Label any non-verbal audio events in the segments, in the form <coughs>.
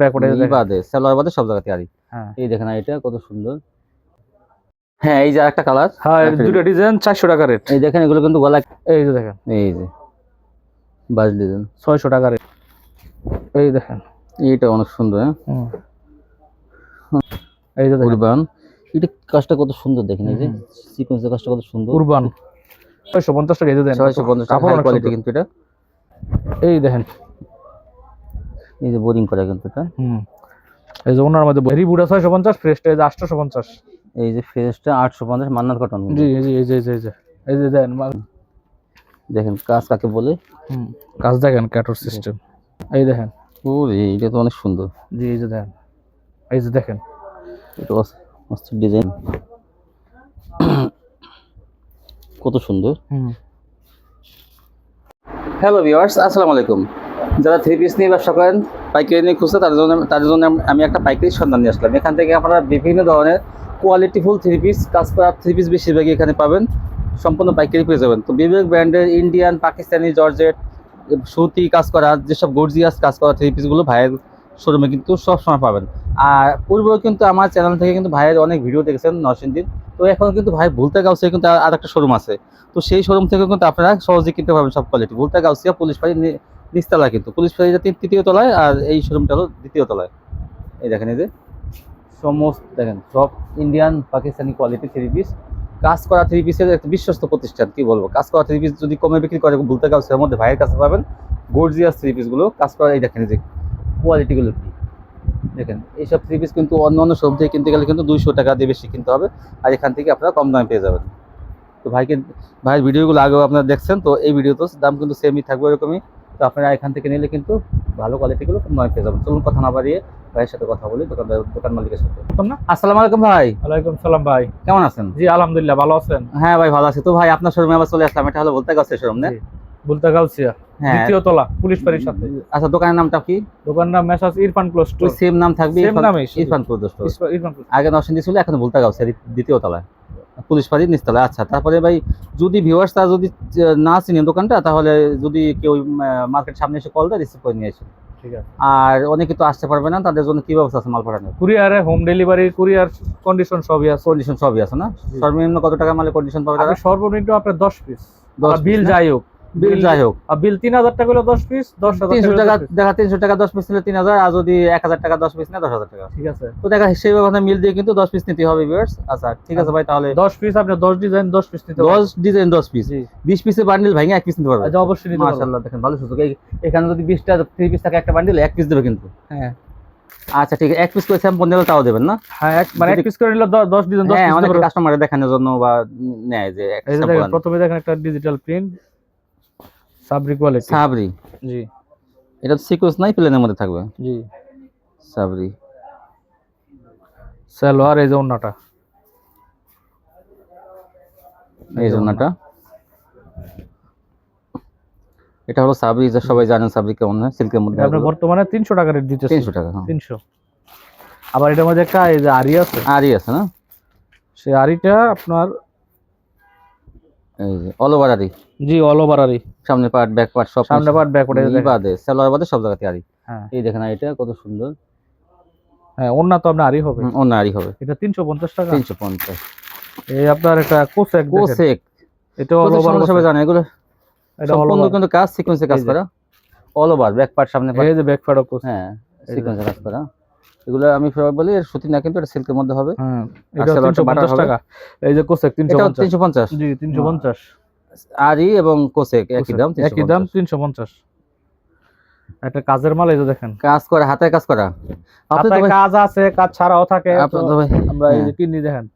Backward বাদে সালোয়ার বাদে সব জায়গাতে আরি হ্যাঁ। এই দেখেন এটা কত সুন্দর। হ্যাঁ এই যে একটা কালার হ্যাঁ দুটো ডিজাইন চারশো টাকা রেট এই দেখেন এগুলো কিন্তু গলা এই যে দেখেন। এই যে বাস ডিজাইন ছয়শো টাকা রেট এই দেখেন। এইটা অনেক সুন্দর হ্যাঁ। এই যে দেখেন। উরবান। এটা কাজটা কত সুন্দর দেখেন এই যে। সিকোয়েন্সের কাজটা কত সুন্দর। উরবান। ছয়শো পঞ্চাশ টাকা এই যে টাকা কোয়ালিটি কিন্তু এটা। এই দেখেন। এই যে বোরিং করা কিন্তু এটা। হুম। এই যে ওনার মধ্যে রিবুটা ছয়শো পঞ্চাশ ফ্রেশটা এই যে আটশোশো পঞ্চাশ এই যে ফ্রেশটা আটশো পঞ্চাশ মান্নার কটন জি জি এই যে এই যে এই যে এই যে দেখেন মা- দেখেন কাজ কাকে বলে? হুম কাজ দেখেন ক্যাটর সিস্টেম এই দেখেন। ও রে এটা তো অনেক সুন্দর। জি এই যে দেখেন এই যে দেখেন। এটা মস্ত ডিজাইন কত সুন্দর। হুম। হ্যালো ভিউয়ার্স আসসালামু আলাইকুম। যারা থ্রি পিস নিয়ে ব্যবসা করেন পাইকারি নিয়ে খুঁজছে, তাদের জন্য তাদের জন্য আমি একটা পাইকারি সন্ধান নিয়ে আসলাম। এখান থেকে আপনারা বিভিন্ন ধরনের কোয়ালিটিফুল থ্রি পিস কাজ করা থ্রি পিস বেশিরভাগই এখানে পাবেন। সম্পূর্ণ পাইকারি পেয়ে যাবেন। তো বিবেক ব্র্যান্ডের ইন্ডিয়ান পাকিস্তানি জর্জেট সুতি কাজ করা, যেসব গর্জিয়াস কাজ করা থ্রি পিসগুলো ভাইয়ের শোরুমে কিন্তু সব সময় পাবেন। আর পূর্বেও কিন্তু আমার চ্যানেল থেকে কিন্তু ভাইয়ের অনেক ভিডিও দেখেছেন নরসিংদীর। তো এখন কিন্তু ভাই ভুলতে গাউসে কিন্তু আর একটা শোরুম আছে। তো সেই শোরুম থেকে কিন্তু আপনারা সহজে কিনতে পারবেন সব কোয়ালিটি ভুলতে গাউসিয়া পুলিশ নি- নিচতলা কিন্তু। পুলিশ যে তৃতীয় তলায় আর এই শোরুমটা হলো দ্বিতীয় তলায়। এই দেখেন এই যে, সমস্ত দেখেন, সব Indian Pakistani quality three piece কাজ করা থ্রি পিসের একটা বিশ্বস্ত প্রতিষ্ঠান, কি বলব? কাজ করা থ্রি পিস যদি কমে বিক্রি করে, ভুলতে গাউসের মধ্যে ভাইয়ের কাছে পাবেন। গর্জিয়াস থ্রি পিসগুলো কাজ করা, এই দেখেন এই যে কোয়ালিটিগুলো কি? দেখেন, এইসব থ্রি পিস কিন্তু অন্য অন্য শোরুম থেকে কিনতে গেলে কিন্তু দুইশো টাকা দিয়ে বেশি কিনতে হবে। আর এখান থেকে আপনারা কম দামে পেয়ে যাবেন। তো ভাইকে, ভাইয়ের ভিডিওগুলো আগেও আপনারা দেখছেন, তো এই ভিডিওতে দাম কিন্তু সেমই থাকবে এরকমই তো আপনারা এখান থেকে নিলে কিন্তু ভালো কোয়ালিটিগুলো দামে পেয়ে যাবেন। চলুন কথা না বাড়িয়ে ভাইয়ের সাথে কথা বলি দোকানদার দোকান মালিকের সাথে। না? আসসালামু আলাইকুম ভাই। ওয়ালাইকুম সালাম ভাই। কেমন আছেন? জি আলহামদুলিল্লাহ ভালো আছেন? হ্যাঁ ভাই ভালো আছি। তো ভাই আপনার শোরুমে আবার চলে আসলাম। এটা হলো বলতে গেছে শোরুম না? বলতে হ্যাঁ। দ্বিতীয় তলা পুলিশ বাড়ির সাথে। আচ্ছা দোকানের নামটা কি? দোকান নাম মেসাজ ইরফান ক্লোজ সেম নাম থাকবে। ইরফান প্রদোষ ইরফান ক্লোজ আগে নরসিংদী ছিল এখন ভুলতা গাছ দ্বিতীয় তলায়। পুলিশ ফাঁড়ির নিচতলায়। আচ্ছা তারপরে ভাই যদি ভিউয়ার্স তারা যদি না চিনেন দোকানটা তাহলে যদি কেউ মার্কেট সামনে এসে কল দেয় রিসিভ করে নিয়ে আসে ঠিক আছে। আর অনেকে তো আসতে পারবে না তাদের জন্য কি ব্যবস্থা আছে মাল পাঠানোর কুরিয়ারে হোম ডেলিভারি কুরিয়ার কন্ডিশন সবই আছে। কন্ডিশন সবই আছে না? সর্বনিম্ন কত টাকা মালে কন্ডিশন পাবে সর্বনিম্ন আপনার দশ পিস 10 বিল যাই হোক। বিল যাই হোক। বিল তিন হাজার টাকা হলে দশ পিস দশ তিনশো টাকা দেখা তিনশো টাকা দশ পিস নিলে তিন হাজার আর যদি এক হাজার টাকা দশ পিস দশ হাজার টাকা। ঠিক আছে। তো দেখা সেই মিল দিয়ে কিন্তু দশ পিস নিতে হবে ভিউয়ার্স আচ্ছা ঠিক আছে ভাই তাহলে দশ পিস আপনি দশ ডিজাইন দশ পিস নিতে দশ ডিজাইন দশ পিস বিশ পিসের বান্ডিল ভাঙে এক পিস নিতে পারবে আচ্ছা অবশ্যই মাশাআল্লাহ দেখেন ভালো সুযোগ। এখানে যদি বিশটা থ্রি পিস থাকে একটা বান্ডিল এক পিস দেবে কিন্তু। হ্যাঁ। আচ্ছা ঠিক আছে এক পিস করে স্যাম্পল নেবে তাও দেবেন না? হ্যাঁ মানে এক পিস করে নিলে ডিজাইন হ্যাঁ পিস অনেক নিতে দেখানোর জন্য বা নেয় যে। প্রথমে দেখেন একটা digital print Sabri quality Sabri. জি। এটা সিকোয়েন্স নাই প্লেনের মধ্যে থাকবে? জি। সাবরি। সালোয়ার এই যে ওন্নাটা। এই জন্যটা এটা হলো সাবরি যা সবাই জানেন সাবরি কেমন হয় সিল্কের মধ্যে আপনার বর্তমানে তিনশো টাকা রেট দিতেছে। তিনশো টাকা হ্যাঁ। তিনশো। আবার এটার মধ্যে একটা এই যে আরি আছে। আরি আছে না? সেই আরিটা আপনার এই যে অল ওভার আরি জি অল ওভার আরি সামনে পার্ট ব্যাক পার্ট সব সামনে পার্ট ব্যাক পার্ট ই বাদে সালোয়ার বাদে সব জায়গাতে আরি হ্যাঁ। এই দেখেন এটা কত সুন্দর। হ্যাঁ ওন্না তো আপনার হবে। হবে। এটা তিনশো পঞ্চাশ টাকা। তিনশো পঞ্চাশ। এই আপনার একটা কোসেক এটা অল ওভার সবাই জানে এগুলো এটা সম্পূর্ণ কিন্তু কাজ সিকোয়েন্সে কাজ করা। অল ওভার ব্যাক পার্ট সামনে এই যে ব্যাক পার্ট কোস হ্যাঁ সিকোয়েন্সে কাজ করা। এগুলো আমি সবাই বলি এর সুতি না কিন্তু এটা সিল্কের মধ্যে হবে। হ্যাঁ এটা? টাকা। এই যে কোসেক জি তিনশো পঞ্চাশ। আরি এবং কোসেক একই দাম একই দাম তিনশো পঞ্চাশ। একটা কাজের মাল এই যে দেখেন। কাজ করা হাতে কাজ করা। কাজ আছে কাজ ছাড়াও থাকে। আমরা এই যে হ্যাঁ। কিনি দেখেন।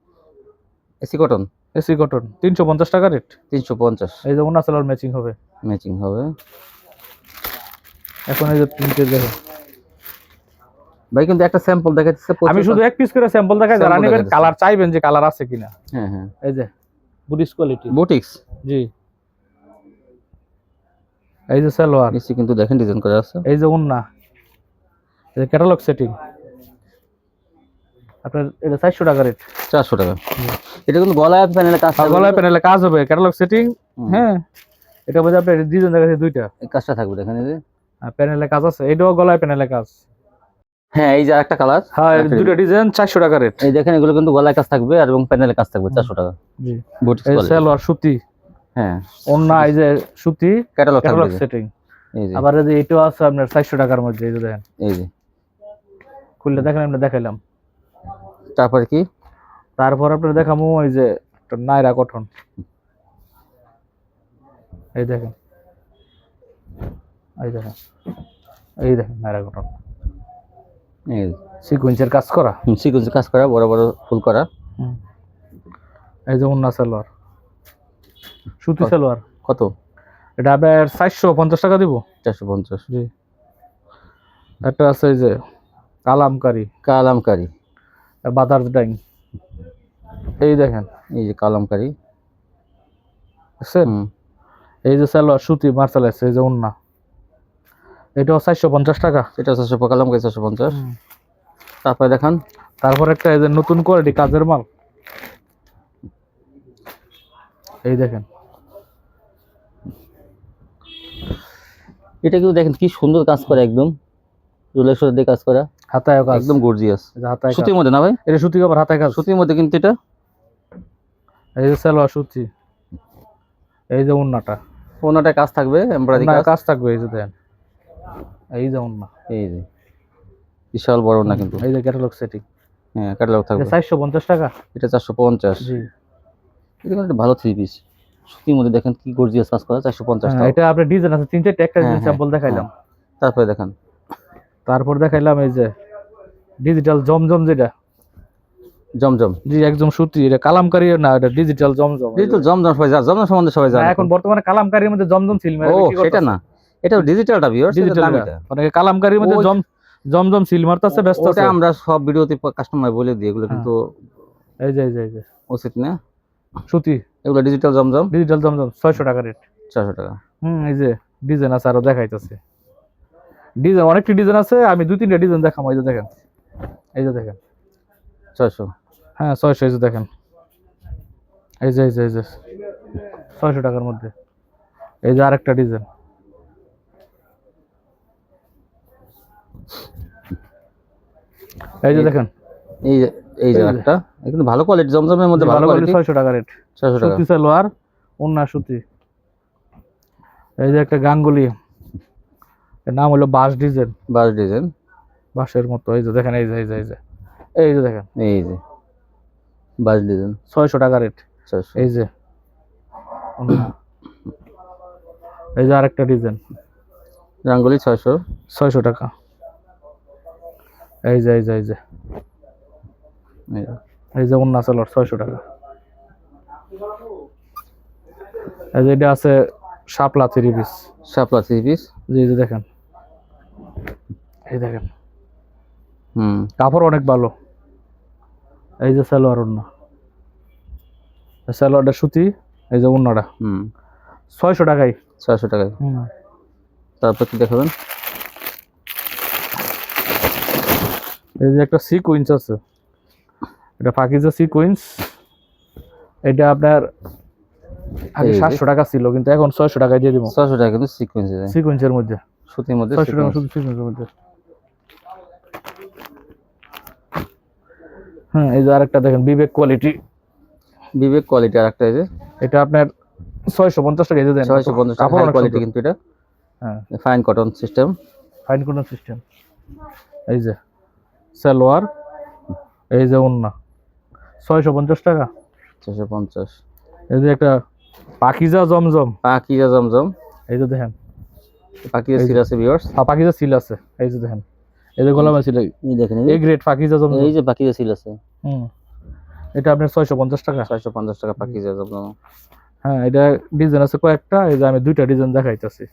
AC cotton. AC cotton. তিনশো পঞ্চাশ টাকা রেট। তিনশো পঞ্চাশ। এই যে ওনা ম্যাচিং হবে। ম্যাচিং হবে। এখন এই যে প্রিন্টের দেখেন। ভাই কিন্তু একটা স্যাম্পল দেখাচ্ছে আমি শুধু এক পিস করে স্যাম্পল দেখাই যারা নেবেন কালার চাইবেন যে কালার আছে কিনা। হ্যাঁ হ্যাঁ। এই যে বুটিস কোয়ালিটি বুটিক্স জি। এই যে সালোয়ার। নিচে কিন্তু দেখেন ডিজাইন করা আছে। এই যে ওন্না এই যে ক্যাটালগ সেটিং আপনার এটা চারশো টাকা রেট চারশো টাকা। এটা কিন্তু গলায় প্যানেলে কাজ থাকবে। গলায় প্যানেলে কাজ হবে ক্যাটালগ সেটিং হ্যাঁ। এটা মধ্যে আপনার ডিজাইন দেখাচ্ছে দুইটা। কাজটা থাকবে দেখেন এই যে। প্যানেলে কাজ আছে এটাও গলায় প্যানেলে কাজ। হ্যাঁ এই যে একটা কালার হ্যাঁ দুটো ডিজাইন চারশো টাকা রেট এই দেখেন এগুলো কিন্তু গলায় কাজ থাকবে আর এবং প্যানেলে কাজ থাকবে চারশো টাকা। জি। বুটিক সালোয়ার সুতি। হ্যাঁ। অন্য এই যে সুতি ক্যাটালগ থাকবে সেটিং এই যে। আবার এই এটাও আছে আপনার চারশো টাকার মধ্যে এই যে দেখেন। এই যে। খুললে দেখেন আমরা দেখাইলাম। তারপরে কি? তারপর আপনার দেখামু ওই যে একটা নাইরা গঠন এই দেখেন। এই দেখেন। এই দেখেন নাইরা গঠন এই সিকুয়েন্সের কাজ করা? সিকুয়েন্স কাজ করা বড় বড় ফুল করা। এই যে উন্না সালোয়ার। সুতি সালোয়ার। কত? এটা আপনার চারশো পঞ্চাশ টাকা দিব। চারশো পঞ্চাশ। জি। একটা আছে এই যে কালামকারি। কালামকারি। বাদার ডাইং এই দেখেন। এই যে কালামকারি। বুঝছেন এই যে সালোয়ার সুতি মার্শাল আছে এই যে উন্না। এটাও চারশো পঞ্চাশ টাকা। এটা চারশো কালামকারি চারশো পঞ্চাশ। তারপরে দেখান। তারপর একটা এই যে নতুন কোয়ালিটি কাজের মাল। এই দেখেন। এটা কিন্তু দেখেন কি সুন্দর কাজ করে একদম। রোলের সাথে দিয়ে কাজ করা। হাতায় কাজ। একদম গর্জিয়াস হাতায় সুতির মধ্যে না ভাই? এটা সুতি কাপড় হাতায় কাজ। সুতির মধ্যে কিন্তু এটা। এই যে সালোয়ার সুতি। এই যে উন্নাটা ওনাটা কাজ থাকবে এমব্রয়ডারি কাজ থাকবে এই যে দেখেন। এই যে উন্না এই যে। বিশাল বড় না কিন্তু। এই যে ক্যাটালগ সেটিং হ্যাঁ ক্যাটালগ থাকবে। চারশো পঞ্চাশ টাকা। এটা চারশো পঞ্চাশ। জি। এটা কিন্তু ভালো থ্রি পিস সুতির মধ্যে দেখেন কি গর্জিয়াস কাজ করা চারশো পঞ্চাশ হ্যাঁ, টাকা। এটা আপনার ডিজাইন আছে তিন চারটে একটা হ্যাঁ, স্যাম্পল দেখাইলাম। তারপরে দেখেন। তারপর দেখাইলাম এই যে ডিজিটাল জমজম যেটা। জমজম। জি একদম সুতি এটা কালামকারি না এটা ডিজিটাল জমজম। ডিজিটাল জমজম সবাই জানে জমজম সম্বন্ধে সবাই না, জানে এখন বর্তমানে কালামকারির মধ্যে জমজম সিল ও সেটা না। এটা ডিজিটালটা ভিউয়ার্স ডিজিটাল অনেকে কালামকারির মধ্যে জম জমজম সিল মারতেছে ব্যস্ত আছে। আমরা সব ভিডিওতে কাস্টমার বলে দিই এগুলো হ্যাঁ। কিন্তু এই যে এই যে উচিত না? সুতি। এগুলো ডিজিটাল জমজম? ডিজিটাল জমজম ছয়শো টাকা রেট চারশো টাকা। হুম এই যে ডিজাইন আছে আরও দেখাইতেছে। ডিজাইন অনেকটি ডিজাইন আছে আমি দুই তিনটা ডিজাইন দেখাবো এই যে দেখেন। এই যে দেখেন। ছয়শো। হ্যাঁ ছয়শো এই যে দেখেন। এই যে এই যে এই যে ছয়শো টাকার মধ্যে। এই যে আরেকটা ডিজাইন এই যে দেখেন। এই যে এই যে এই একটা ভালো কোয়ালিটি জমজমের মধ্যে ভালো কোয়ালিটি ছয়শো টাকা রেট ছয়শো টাকা। সুতি সালোয়ার অন্যা সুতি। এই যে একটা গাঙ্গুলি। এর নাম হলো বাস ডিজাইন বাস ডিজাইন বাঁশের মতো। এই যে দেখেন এই যে এই যে এই যে। এই যে দেখেন। এই যে বাস ডিজাইন ছয়শো টাকা রেট এই যে। এই যে আরেকটা ডিজাইন। গাঙ্গুলি ছয়শো। ছয়শো টাকা। এই যে এই যে এই যে। এই যে। অন্য সালোয়ার ছয়শো টাকা। এই যে এটা আছে শাপলা থ্রি পিস। শাপলা থ্রি পিস? জি যে দেখেন। এই দেখেন। হুম। কাপড় অনেক ভালো। এই যে সালোয়ার অন্য সালোয়ারটা সুতি এই যে অন্যটা হুম। ছয়শো টাকাই ছয়শো টাকায়। তারপর কি দেখাবেন? এই যে একটা সিকুইন্স আছে। এটা পাকিজা সিকুইন্স এটা আপনার আগে। সাতশো টাকা ছিল কিন্তু এখন ছয়শো টাকায় দিয়ে দিব। ছয়শো টাকা কিন্তু সিকোয়েন্স সিকুইন্সের মধ্যে। সুতির মধ্যে ছয়শো টাকা। শুধু সিকুইন্সের মধ্যে। হ্যাঁ এই যে আরেকটা দেখেন বিবেক কোয়ালিটি বিবেক কোয়ালিটি আর একটা এই যে। এটা আপনার ছয়শো পঞ্চাশ টাকা এই যে দেন। ছয়শো পঞ্চাশ টাকা কোয়ালিটি কিন্তু এটা। হ্যাঁ। ফাইন কটন সিস্টেম ফাইন কোন সিস্টেম এই যে। সালোয়ার এই যে ওন্না। ছয়শো পঞ্চাশ টাকা। ছয়শো পঞ্চাশ। এই যে একটা পাকিজা জমজম। পাকিজা জমজম। এই যে দেখেন। পাকিজা সিল আছে ভিউয়ার্স হ্যাঁ পাকিজা সিল আছে। এই যে দেখেন। এই যে গোলাম সিল এই দেখেন এই গ্রেড পাকিজা জমজম। এই যে পাকিজা সিল আছে। হুম। এটা আপনার ছয়শো পঞ্চাশ টাকা। ছয়শো পঞ্চাশ টাকা পাকিজা জমজম। হ্যাঁ এটা ডিজাইন আছে কয়েকটা। এই যে আমি দুইটা ডিজাইন দেখাইতেছি।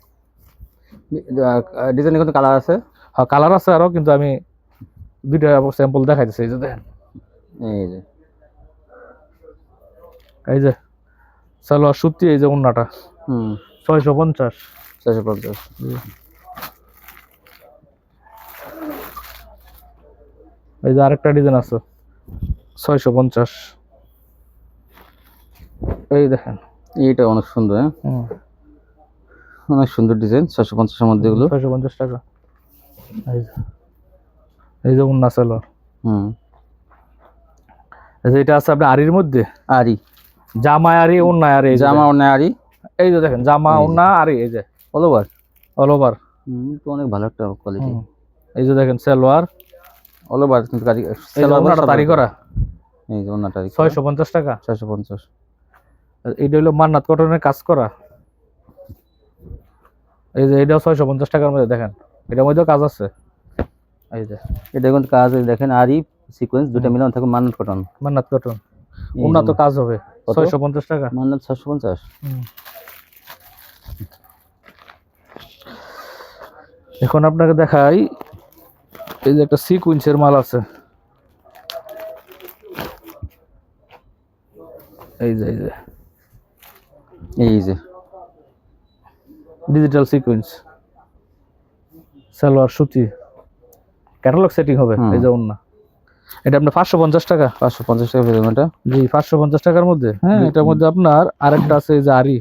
ডিজাইন কিন্তু কালার আছে? হ্যাঁ কালার আছে আরও কিন্তু আমি দুইটা স্যাম্পল দেখাইতেছি এই যে দেখেন। এই যে। এই যে সালোয়ার সুতি এই যে উন্নাটা। হুম। ছয়শো পঞ্চাশ। ছয়শো পঞ্চাশ। এই যে আরেকটা ডিজাইন আছে ছয়শো পঞ্চাশ। এই দেখেন। এইটা অনেক সুন্দর হ্যাঁ? অনেক সুন্দর ডিজাইন ছয়শো পঞ্চাশের মধ্যে এগুলো। ছয়শো পঞ্চাশ টাকা। এই যে। এই যে উন্না সালোয়ার হুম। এই যে এটা আছে আপনার আরির মধ্যে? আরি। জামা আরি উন্না আরি জামা অন্য আরি। এই যে দেখেন জামা উন্না আরি এই যে। অল ওভার অল ওভার তো অনেক ভালো একটা কোয়ালিটি এই যে দেখেন সালোয়ার। অল ওভার কিন্তু কারি সালোয়ার তারি করা। এই যে অন্যটা তারি ছয়শো পঞ্চাশ টাকা? ছয়শো পঞ্চাশ। আর এটা হলো মান্নাত কটনের কাজ করা। এই যে এটাও ছয়শো পঞ্চাশ টাকার মধ্যে দেখেন। এটার মধ্যেও কাজ আছে। এই যে এটা কিন্তু কাজ দেখেন আরি সিকোয়েন্স দুটা মিলানো থাকে মান্নাত কটন মান্নাত কটন উন্নত কাজ হবে। কত? ছয়শো পঞ্চাশ টাকা। মান্নাত। এখন আপনাকে দেখাই এই যে একটা সিকুয়েন্সের মাল আছে। এই যে এই যে। এই যে। ডিজিটাল সিকুয়েন্স সালোয়ার সুতি। ক্যাটালগ সেটিং হবে এই যে অন্য এটা আপনার পাঁচশো পঞ্চাশ টাকা। পাঁচশো পঞ্চাশ টাকা পেলাম এটা? জি পাঁচশো পঞ্চাশ টাকার মধ্যে। হ্যাঁ। এটার মধ্যে আপনার আরেকটা আছে এই যে আরি।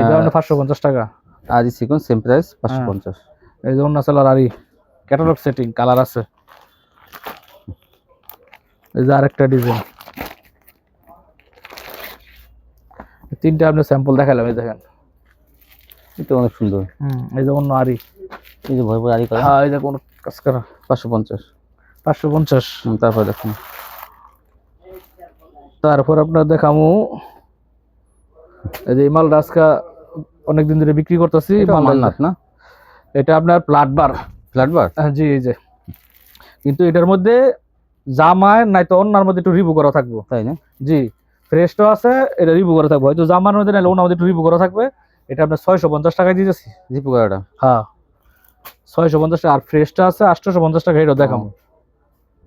এটা আপনার পাঁচশো পঞ্চাশ টাকা। আরি সিকোয়েন্স সেম প্রাইস পাঁচশো। পঞ্চাশ। এই যে অন্য সালোয়ার আরি ক্যাটালগ সেটিং কালার আছে। এই যে আরেকটা ডিজাইন তিনটা আপনি স্যাম্পল দেখালাম এই দেখেন। এটা অনেক সুন্দর। এই যে অন্য আরি। এই যে ভরপুর করা হ্যাঁ এই যে কোনো কাজ করা। পাঁচশো পঞ্চাশ। পাঁচশো পঞ্চাশ। তারপর দেখুন। তারপর আপনার দেখামু এই যে মালটা আজকে অনেকদিন ধরে বিক্রি করতেছি মান্নাত না? এটা আপনার প্লাট বার। ফ্ল্যাট বার? জি এই যে। কিন্তু এটার মধ্যে জামায় নাই তো অন্যার মধ্যে একটু রিভিউ করা থাকব। তাই না? জি ফ্রেশটা আছে এটা রিভিউ করা থাকবে। হয়তো জামার মধ্যে নাইলে ওনার মধ্যে একটু রিভিউ করা থাকবে। এটা আপনার ছয়শো পঞ্চাশ টাকায় দিতেছি। জিপু করাটা হ্যাঁ। ছয়শো পঞ্চাশ টাকা আর ফ্রেশটা আছে আটশোশো পঞ্চাশ টাকা এটা দেখাম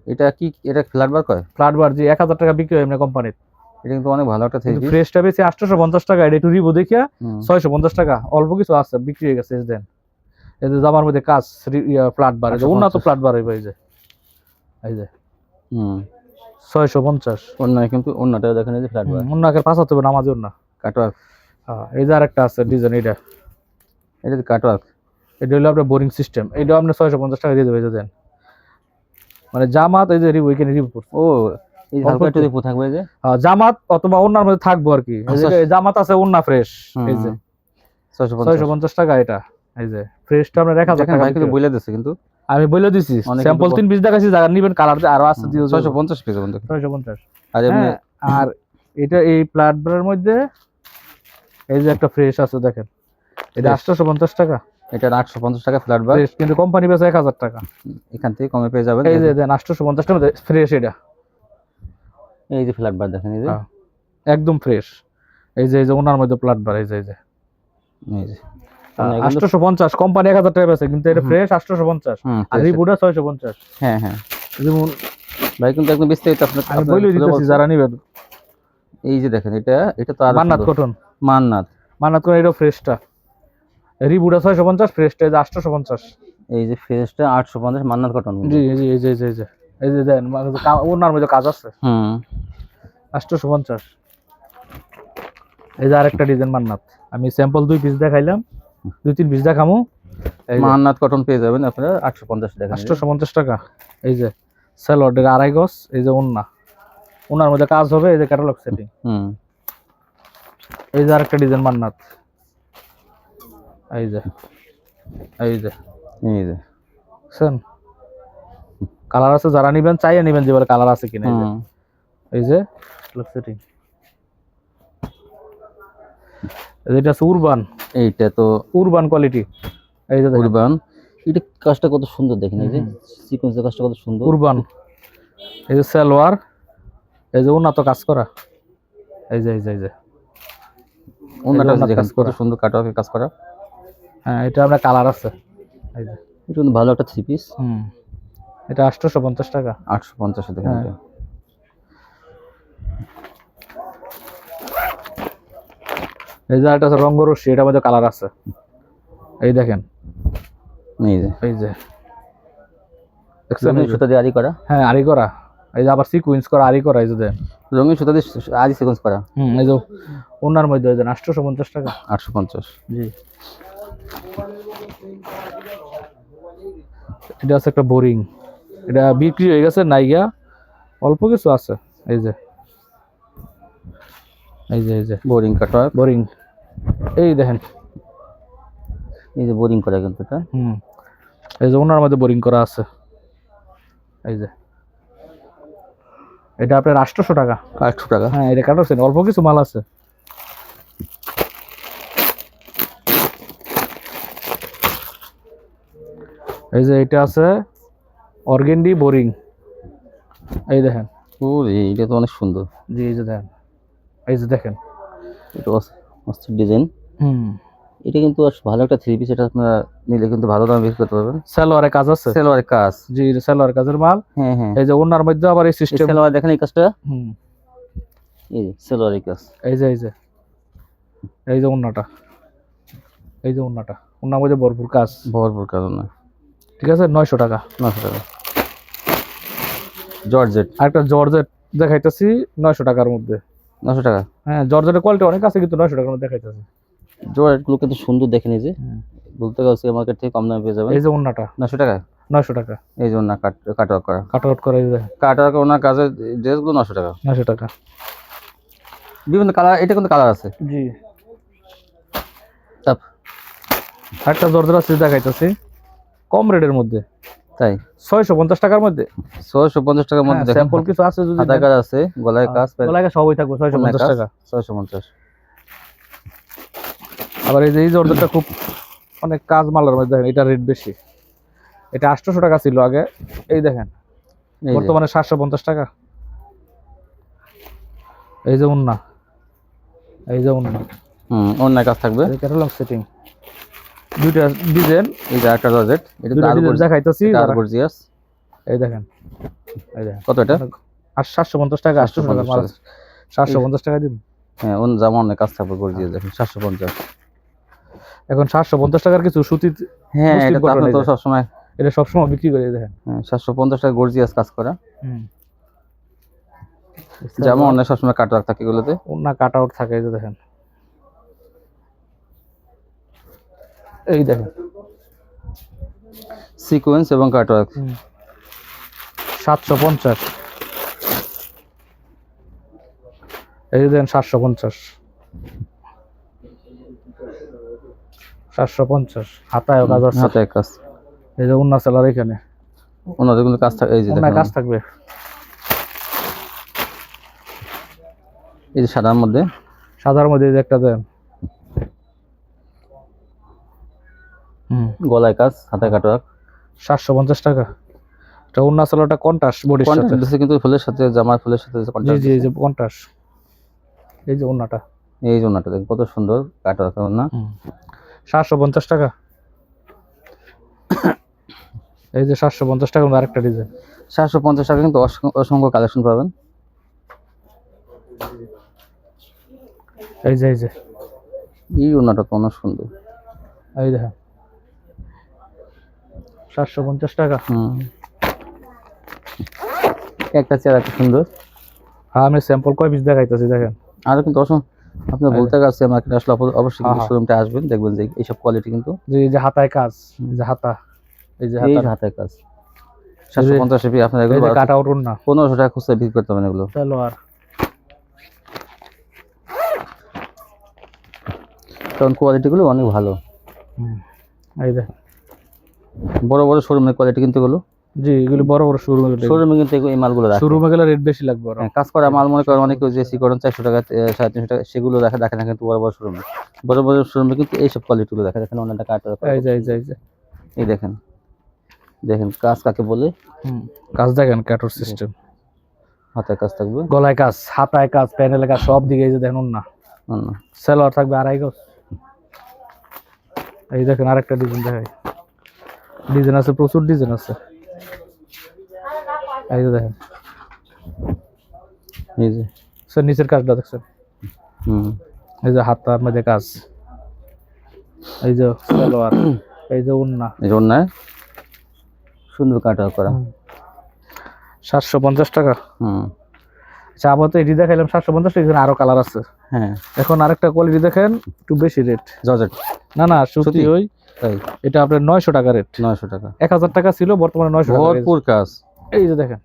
এটা কি এটা ফ্ল্যাট বার কয়? ফ্লাট বার জি এক হাজার টাকা বিক্রি হয় এমনি কোম্পানির। এটা কিন্তু অনেক ভালো একটা ফ্রেশটা বেশি আটশোশো পঞ্চাশ টাকা এটা একটু রিভিউ দেখিয়া ছয়শো পঞ্চাশ টাকা অল্প কিছু আছে বিক্রি হয়ে গেছে দেন। এই যে জামার মধ্যে কাজ ফ্ল্যাট বার যে উন্নত ফ্ল্যাট বার হইবে এই যে। এই যে। হুম। ছয়শো পঞ্চাশ। অন্য কিন্তু অন্যটা দেখেন এই যে ফ্ল্যাট বার। অন্যকে পাঁচাতে হবে নামাজি অন্য কাটওয়ার্ক। হ্যাঁ এই যে আরেকটা আছে ডিজাইন এটা এটা কাটওয়ার্ক। এটা হলো আপনার বোরিং সিস্টেম এটা আপনার ছয়শো পঞ্চাশ টাকা দিয়ে দেবে দেন। মানে জামাত এই যে এখানে রিভিউ ও জামাত অথবা অন্যার মধ্যে থাকব আর কি। আচ্ছা। জামাত আছে অন্য ফ্রেশ এই যে। ছয়শো পঞ্চাশ। টাকা এটা এই যে। ফ্রেশটা আপনার এক হাজার টাকা কিন্তু বিক্রি। বলে দিচ্ছে কিন্তু। আমি বলে দিছি স্যাম্পল তিন পিস দেখাচ্ছি যারা নিবেন কালার আরও আছে দিয়ে ছয়শো পঞ্চাশ যাবেন দেখুন ছয়শো পঞ্চাশ। আর হ্যাঁ, এটা এই প্লাটবারের মধ্যে এই যে একটা ফ্রেশ আছে দেখেন। এটা। আটশোশো পঞ্চাশ টাকা। এটা আটশো পঞ্চাশ টাকা ফ্ল্যাট বার ফ্রেশ কিন্তু কোম্পানি বেচে এক হাজার টাকা। এখান থেকে কমে পেয়ে যাবেন। এই যে দেন আটশোশো পঞ্চাশ টাকা ফ্রেশ এটা। এই যে ফ্ল্যাট বার দেখেন এই যে। হ্যাঁ। একদম ফ্রেশ এই যে এই যে ওনার মধ্যে প্লাটবার এই যে এই যে। এই যে। মানে এগুলো- আটশোশো পঞ্চাশ কোম্পানি এক হাজার টাকা বেচে কিন্তু এটা ফ্রেশ আটশোশো পঞ্চাশ। হুম, আর fresh। রিবুটা ছয়শো পঞ্চাশ। হ্যাঁ হ্যাঁ। যেমন ভাই কিন্তু একদম বিস্তারিত আপনার আমি বলে দিতেছি যারা নিবেন এই যে দেখেন এটা এটা তো আর মান্নাত কটন মান্নাত। মান্নাত করে এটা ফ্রেশটা রিবুটা ছয়শো পঞ্চাশ ফ্রেশটা আটশোশো পঞ্চাশ। এই যে ফ্রেশটা আটশো পঞ্চাশ মান্নাত কটন জি যে এই যে এই যে এই যে দেন ওনার মধ্যে কাজ আছে। হুম। আটশোশো পঞ্চাশ। এই যে আরেকটা ডিজাইন মান্নাত। আমি স্যাম্পল দুই পিস দেখাইলাম দুই তিন পিস দেখামু। মান্নাত কটন পেয়ে যাবেন আপনারা আটশো পঞ্চাশ যে। আটশোশো পঞ্চাশ টাকা। এই যে স্যালোয়ার্ডের আড়াই গজ এই যে ওন্না। ওনার মধ্যে কাজ হবে এই যে ক্যাটালগ সেটিং হুম। এই যে আরেকটা ডিজাইন মান্নাত। এই যে এই যে এই যে বুঝছেন কালার আছে যারা নিবেন চাইয়ে নিবেন যে কালার আছে কিনা এই যে হুম। এই যে ক্যাটালগ সেটিং এটা উরবান এইটা তো উরবান কোয়ালিটি এই যে উরবান এটা কাজটা কত সুন্দর দেখেন এই যে। সিকোয়েন্সের কাজটা কত সুন্দর উরবান এই যে সালোয়ার এই যে উন্নত কাজ করা এই যে এই যে এই যে দেখেন কাজ করা। সুন্দর কাটওয়ার্কের কাজ করা হ্যাঁ এটা আপনার কালার আছে। এটা ভালো একটা থ্রি পিস হুম। এটা আটশোশো পঞ্চাশ টাকা। আটশো পঞ্চাশে দেখেন হ্যাঁ। এই যে একটা আছে রঙ্গরশ্মি এটার মধ্যে কালার আছে। এই দেখেন। এই যে। এই যে। দেখছেন? সুতা দিয়ে আরি করা? হ্যাঁ আরি করা। এই যে আবার সিকুয়েন্স করা আরি করা এই যে রঙিন সুতা দিয়ে আরি সিকোয়েন্স করা? হুম এই যে ওনার মধ্যে ওই যে আটশোশো পঞ্চাশ টাকা। আটশো পঞ্চাশ জি। এটা আছে একটা বোরিং। এটা বিক্রি হয়ে গেছে নাইগা। অল্প কিছু আছে এই যে। এই যে এই যে। Boring cutter boring. এই দেখেন। এই যে বোরিং করা কিন্তু এটা। হুম। এই যে ওনার মধ্যে বোরিং করা আছে। এই যে। এটা আপনার আটশোশো টাকা। আটশো টাকা। হ্যাঁ এটা কাটাচ্ছেন অল্প কিছু মাল আছে। এই যে এটা আছে অর্গেন্ডি বোরিং। এই দেখেন। ও এটা তো অনেক সুন্দর। জি এই যে দেখেন। এই যে দেখেন। এটা মস্ত ডিজাইন। হুম। এটা কিন্তু ভালো একটা থ্রি পিস এটা আপনারা নিলে কিন্তু ভালো দামে বিক্রি করতে পারবেন। সালোয়ারে কাজ আছে? সেলোয়ারের কাজ। জি সালোয়ার কাজের মাল। হ্যাঁ হ্যাঁ। এই যে ওনার মধ্যে আবার এই সিস্টেম সেলোয়ার দেখেন এই কাজটা? হুম। এই যে সেলোয়ারের কাজ। এই যে এই যে। এই যে ওন্নাটা এই যে ওন্নাটা ওনার মধ্যে ভরপুর কাজ। ভরপুর কারণ না ঠিক আছে? নয়শো টাকা। নয়শো টাকা। জর্জেট। আরেকটা জর্জেট দেখাইতেছি নয়শো টাকার মধ্যে। নশো টাকা। হ্যাঁ জর্জেটের কোয়ালিটি অনেক আছে কিন্তু নয়শো টাকার মধ্যে দেখাইতেছি। জর্জেটগুলো কিন্তু সুন্দর দেখে এই যে বলতে গেলে মার্কেট থেকে কম দামে পেয়ে যাবেন। এই যে ওন্নাটা নয়শো টাকা? নয়শো টাকা। এই যে ওনার কাট কাট ওয়ার্ক করা। কাট আউট করা এই যে। কাট ওয়ার্ক ওনার কাজের ড্রেসগুলো নশো টাকা। নয়শো টাকা। বিভিন্ন কালার এটা কিন্তু কালার আছে। জি। আরেকটা জর্জেট আছে দেখাইতেছি। কম রেটের মধ্যে। তাই? ছয়শো পঞ্চাশ টাকার মধ্যে। ছয়শো পঞ্চাশ টাকার মধ্যে স্যাম্পল কিছু আছে যদি হাতায় কাজ আছে গলায় কাজ প্যান্ট- লাগে সবই থাকবে ছয়শো পঞ্চাশ কাজ, টাকা। ছয়শো পঞ্চাশ। আবার এই যে এই জর্জেটটা খুব অনেক কাজ মালার মধ্যে দেখেন এটা রেট বেশি। এটা আটশোশো টাকা ছিল আগে। এই দেখেন বর্তমানে সাতশো পঞ্চাশ টাকা। এই যে উন্না। এই যে উন্না। হুম অন্যায় কাজ থাকবে। ক্যাটালগ সেটিং দুইটা ডিজাইন এই যে একটা জর্জেট এটা দেখাইতেছি গর্জিয়াস এই দেখেন এই দেখেন। কত এটা? আর সাতশো পঞ্চাশ টাকা আটশো টাকা মাল। 750 টাকা দিন। হ্যাঁ অন্য জামা অনেক কাজ থাকবে গর্জিয়াস দেখেন সাতশো পঞ্চাশ। এখন সাতশো পঞ্চাশ টাকার কিছু সুতি হ্যাঁ এটা তো আপনি তো। সবসময় এটা সবসময় বিক্রি করে দেখেন। হ্যাঁ, সাতশো পঞ্চাশ টাকা গর্জিয়াস কাজ করা। হুম। জামা অনেক সবসময় কাট থাকে এগুলোতে। ওনা কাট আউট থাকে এই যে দেখেন। এই দেখেন। সিকোয়েন্স এবং কাট ওয়ার্ক সাতশো পঞ্চাশ। এই দেন সাতশো পঞ্চাশ। সাতশো পঞ্চাশ। হাতায় কাজ আছে হাতে কাজ। এই যে উন্না সেলার এখানে। ওনাদের কিন্তু কাজ থাকে এই যে কাজ থাকবে। এই যে সাদার মধ্যে। সাদার মধ্যে এই যে একটা দেন। গলায় কাজ হাতে কাট সাতশো পঞ্চাশ টাকা। এটা উন্না সেলারটা কন্টাস বডির সাথে। কিন্তু ফুলের সাথে জামার ফুলের সাথে জি জি এই যে কন্টাস। এই যে উন্নাটা এই যে ওনাটা কত সুন্দর কাট ওয়ার্ক না সাতশো পঞ্চাশ টাকা। এই যে সাতশো পঞ্চাশ টাকা আরেকটা ডিজাইন। সাতশো পঞ্চাশ টাকা কিন্তু অসংখ্য- অসংখ্য কালেকশন পাবেন। এই যে এই যে। এই ওনাটা তো অনেক সুন্দর। এই দেখেন। সাতশো পঞ্চাশ টাকা। হুম। একটা চেয়ার এত সুন্দর? হ্যাঁ আমি স্যাম্পল কয় পিস দেখাইতেছি দেখেন। আরও কিন্তু আপনি বলতে গেছে মার্কেট আসলে অবশ্যই। শোরুমটা আসবেন দেখবেন যে এইসব কোয়ালিটি কিন্তু যে যে হাতায় কাজ যে হাতা এই যে হাতা যে হাতের কাজ। সাতশো পঞ্চাশ এপি আপনার এগুলো কাট আউট না পনেরোশো টাকা খুচরা বিক্রি করতে পারেন এগুলো। সালোয়ার। কারণ কোয়ালিটিগুলো অনেক ভালো। এই যে বড় বড় শোরুমের কোয়ালিটি কিন্তু এগুলো জি এগুলি বড় বড় শোরুমে শোরুমে কিন্তু এই মালগুলো রাখে। শোরুমে গেলে রেট বেশি লাগবে আরও। হ্যাঁ, কাজ করা মাল মনে করেন অনেকে যে সি করেন চারশো টাকা সাড়ে তিনশো টাকা সেগুলো দেখা দেখে না কিন্তু বড় বড় শোরুমে বড় বড় শোরুমে কিন্তু এইসব কোয়ালিটিগুলো দেখা। দেখেন অনেক টাকা এই এই দেখেন। দেখেন কাজ কাকে বলে? হুম, কাজ দেখেন ক্যাটর সিস্টেম হাতের কাজ থাকবে। গলায় কাজ হাতায় কাজ প্যানেলে কাজ সব দিকে এই যে দেখেন না। সেলোয়ার থাকবে আড়াই গজ। এই দেখেন আরেকটা ডিজাইন দেখাই। ডিজাইন আছে প্রচুর ডিজাইন আছে। এই যে দেখেন। এই যে। স্যার নিচের কাজটা দেখছেন? হুম। এই যে হাতার মধ্যে কাজ। এই যে সালোয়ার এই যে উন্না এই জন্য সুন্দর কাটা করা। সাতশো পঞ্চাশ টাকা। হুম। আচ্ছা আপাতত এটি দেখাইলাম সাতশো পঞ্চাশ এখানে আরও কালার আছে। হ্যাঁ। এখন আরেকটা কোয়ালিটি দেখেন একটু বেশি রেট জর্জেট। না না সত্যি? ওই। তাই। এটা আপনার নয়শো টাকা রেট নয়শো টাকা। এক হাজার টাকা ছিল বর্তমানে নয়শো টাকা ভরপুর কাজ। এই যে দেখেন।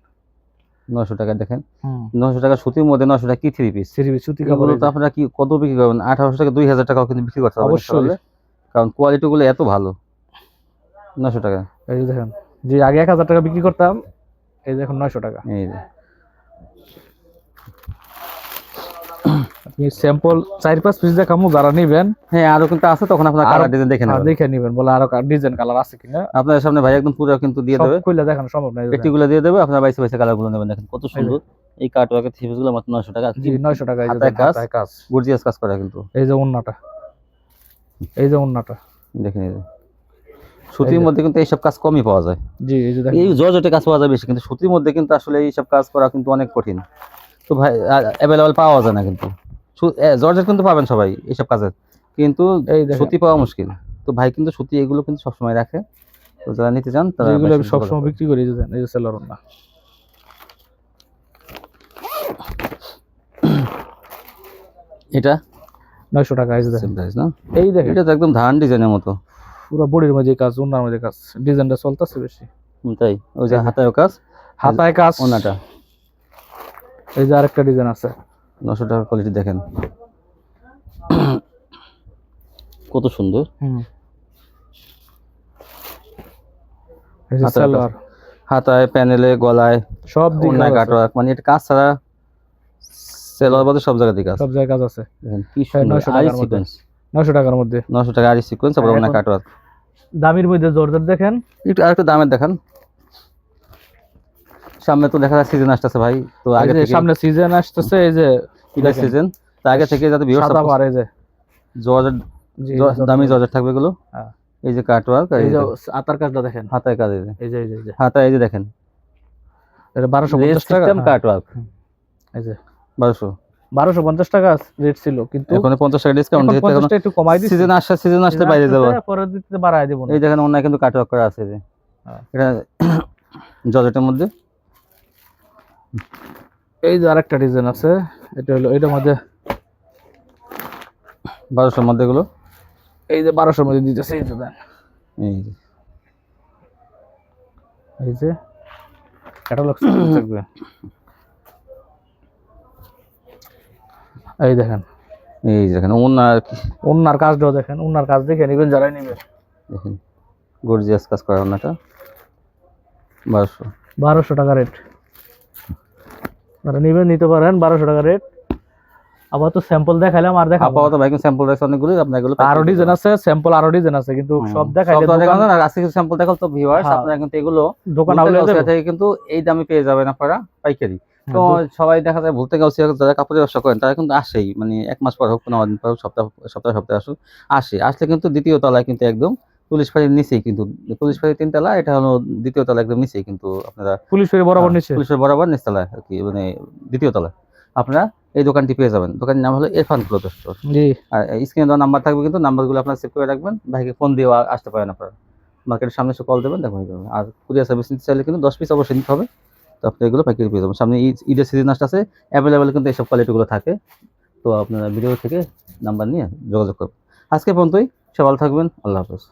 নয়শো টাকা দেখেন। নয়শো টাকা সুতির মধ্যে নয়শো টাকা কি থ্রি পিস সিঁড়ি সুতি কাপড় তো আপনারা কি কত বিক্রি করবেন? আঠারোশো টাকা দুই হাজার টাকাও কিন্তু বিক্রি করতে অবশ্যই। কারণ কোয়ালিটি গুলো এত ভালো। নয়শো টাকা। এই যে দেখেন যে আগে এক হাজার টাকা বিক্রি করতাম এই দেখুন নয়শো টাকা। এই স্যাম্পল চার পাঁচ পিস দেখামু যারা নিবেন। হ্যাঁ আরও কিন্তু আছে তখন আপনার কালার ডিজাইন দেখে নেবেন। দেখে নিবেন বলে আরও ডিজাইন কালার আছে কিনা। আপনাদের সামনে ভাই একদম পুরো কিন্তু দিয়ে দেবে। খুলে দেখানো সম্ভব না এই দিয়ে দেবে আপনার বাইসে বাইসে কালারগুলো নেবেন দেখেন কত সুন্দর। এই থ্রি মাত্র নয়শো টাকা জি নয়শো টাকা এই যে কাজ। কাজ। গর্জিয়াস কাজ করা কিন্তু। এই যে উন্নাটা এই যে উন্নাটা দেখে নিন সুতির মধ্যে কিন্তু এইসব কাজ কমই পাওয়া যায়। জি এই যে দেখেন। এই জর্জেটে কাজ পাওয়া যায় বেশি কিন্তু সুতির মধ্যে কিন্তু আসলে এইসব কাজ করা কিন্তু অনেক কঠিন। তো ভাই অ্যাভেলেবল পাওয়া যায় না কিন্তু। জর্জেট কিন্তু পাবেন সবাই এইসব কাজের কিন্তু সুতি পাওয়া মুশকিল। তো ভাই কিন্তু সুতি এগুলো কিন্তু সবসময় রাখে। তো যারা নিতে চান তারা আমি সবসময় বিক্রি করি এই যে এই যে সেলার করুন। এটা? নয়শো টাকা এই যে দেখেন সেম প্রাইস না? এই দেখেন। এটা তো একদম ধান ডিজাইনের মতো। পুরো বডির মাঝে কাজ উন্নার মাঝে কাজ। ডিজাইনটা চলতেছে বেশি। তাই। ওই যে। হাতায় কাজ। হাতায় কাজ। ওনাটা এই যে আরেকটা ডিজাইন আছে। নশো টাকার কোয়ালিটি দেখেন। <clears throat> কত সুন্দর। হাতায় প্যানেলে গলায় সব দিকে। কাটওয়ার্ক মানে এটা কাজ ছাড়া সেলোয়ার বাদে সব জায়গাতেই কাজ। সব জায়গায় কাজ আছে। কি হ্যাঁ, সুন্দর। 900 টাকার মধ্যে। সিকোয়েন্স নয়শো টাকার মধ্যে। নশো টাকা আরি সিকোয়েন্স কাটওয়ার্ক দামির মধ্যে জর্জেট দেখেন। একটু আরেকটু দামের দেখান। সামনে তো দেখা যাচ্ছে সিজন আসতেছে ভাই। তো আগে থেকে সামনে সিজন আসতেছে এই যে দেখেন। সিজন তো আগে থেকে যাতে ভিউয়ার্স সাদা পার যে। জর্জেট দামি জর্জেট থাকবে এগুলো। হ্যাঁ। এই যে কাটওয়ার্ক এই যে আতার কাজটা দেখেন। হাতায় কাজ এই যে। এই যে এই যে হাতায় এই যে দেখেন। এটা বারোশো পঞ্চাশ টাকা। সিস্টেম হ্যাঁ, কাটওয়ার্ক এই যে। বারোশো। বারোশো পঞ্চাশ টাকা রেট ছিল কিন্তু এখন পঞ্চাশ টাকা ডিসকাউন্ট পঞ্চাশটা একটু কমাই সিজন আসছে সিজন আসলে বাইরে যাব। পরে দিতে দেবো এই দেখেন অন্য কিন্তু কাটওয়ার্ক করা আছে যে। হ্যাঁ। এটা <coughs> জর্জেটের মধ্যে। এই যে আরেকটা ডিজাইন আছে। এটা হলো এটার মধ্যে বারোশোর মধ্যে এগুলো। এই যে বারোশোর মধ্যে দিতেছে এই যে দেন। এই যে। এই যে ক্যাটালগ <coughs> থাকবে। এই দেখেন। এই যে দেখেন আর কি? কাজটাও দেখেন উন্নার কাজ দেখে নিবেন যারাই নিবেন দেখেন গর্জিয়াস কাজ করা অন্যটা বারোশো। বারোশো টাকা রেট যারা নিবেন নিতে পারেন বারোশো টাকা রেট আবার তো স্যাম্পল দেখাইলাম আর দেখাবো আপাতত বাইক স্যাম্পল রাখছে অনেকগুলো আপনার এগুলো আরও ডিজাইন আছে স্যাম্পল আরও ডিজাইন আছে কিন্তু সব দেখাইলে দোকান- আর আজকে কিছু স্যাম্পল দেখাল তো ভিউয়ার্স হ্যাঁ। আপনারা কিন্তু এগুলো দোকান গাউসিয়া থেকে কিন্তু এই দামে পেয়ে যাবেন আপনারা পাইকারি। তো সবাই দেখা যায় ভুলতে গাউসিয়া যারা কাপড়ের ব্যবসা করেন তারা কিন্তু আসেই মানে এক মাস পর হোক পনেরো দিন পর সপ্তাহ সপ্তাহে সপ্তাহে আসুক আসে। আসলে কিন্তু দ্বিতীয় তলায় কিন্তু একদম পুলিশ ফাঁড়ির নিচেই কিন্তু পুলিশ ফাঁড়ির তিনতলা এটা হলো দ্বিতীয় তলা একদম নিচেই কিন্তু আপনারা পুলিশ ফেরি বরাবর হ্যাঁ, নিচ্ছে পুলিশের বরাবর নিচতলায় আর কি মানে দ্বিতীয় তলায় আপনারা এই দোকানটি পেয়ে যাবেন। দোকানের নাম হলো ইরফান ক্লথ স্টোর। জি। আর স্ক্রিনে দেওয়া নাম্বার থাকবে কিন্তু নাম্বারগুলো আপনারা সেভ করে রাখবেন। ভাইকে ফোন দিয়ে আসতে পারেন আপনারা। মার্কেটের সামনে এসে কল দেবেন দেখুন আর কুরিয়ার সার্ভিস নিতে চাইলে কিন্তু দশ পিস অবশ্যই নিতে হবে। তো আপনি এগুলো পাইকারি পেয়ে যাবেন। সামনে ঈদ ঈদের সিজন আসতে আছে অ্যাভেলেবেল কিন্তু এইসব কোয়ালিটিগুলো থাকে। তো আপনারা ভিডিও থেকে নাম্বার নিয়ে যোগাযোগ করবেন। আজকে পর্যন্তই। সে ভালো থাকবেন। আল্লাহ হাফেজ।